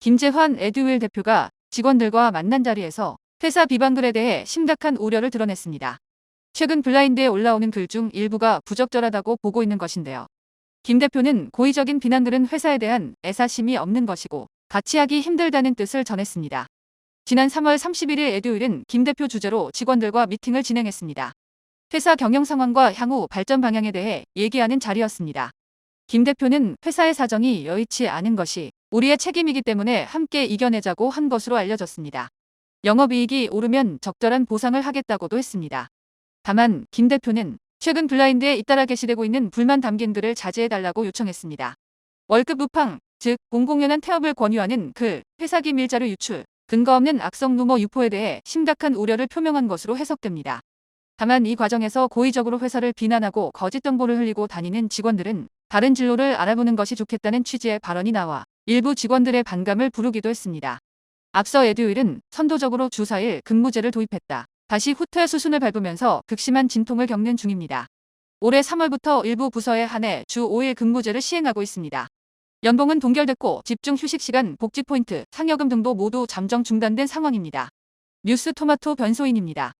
김재환 에듀윌 대표가 직원들과 만난 자리에서 회사 비방글에 대해 심각한 우려를 드러냈습니다. 최근 블라인드에 올라오는 글 중 일부가 부적절하다고 보고 있는 것인데요. 김 대표는 고의적인 비난글은 회사에 대한 애사심이 없는 것이고 같이 하기 힘들다는 뜻을 전했습니다. 지난 3월 31일 에듀윌은 김 대표 주재로 직원들과 미팅을 진행했습니다. 회사 경영 상황과 향후 발전 방향에 대해 얘기하는 자리였습니다. 김 대표는 회사의 사정이 여의치 않은 것이 우리의 책임이기 때문에 함께 이겨내자고 한 것으로 알려졌습니다. 영업이익이 오르면 적절한 보상을 하겠다고도 했습니다. 다만 김 대표는 최근 블라인드에 잇따라 게시되고 있는 불만 담긴 글을 자제해달라고 요청했습니다. 월급 우팡, 즉 공공연한 태업을 권유하는 글, 회사 기 밀 자료 유출, 근거 없는 악성 루머 유포에 대해 심각한 우려를 표명한 것으로 해석됩니다. 다만 이 과정에서 고의적으로 회사를 비난하고 거짓 정보를 흘리고 다니는 직원들은 다른 진로를 알아보는 것이 좋겠다는 취지의 발언이 나와 일부 직원들의 반감을 부르기도 했습니다. 앞서 에듀윌은 선도적으로 주 4일 근무제를 도입했다. 다시 후퇴 수순을 밟으면서 극심한 진통을 겪는 중입니다. 올해 3월부터 일부 부서에 한해 주 5일 근무제를 시행하고 있습니다. 연봉은 동결됐고 집중 휴식 시간, 복지 포인트, 상여금 등도 모두 잠정 중단된 상황입니다. 뉴스 토마토 변소인입니다.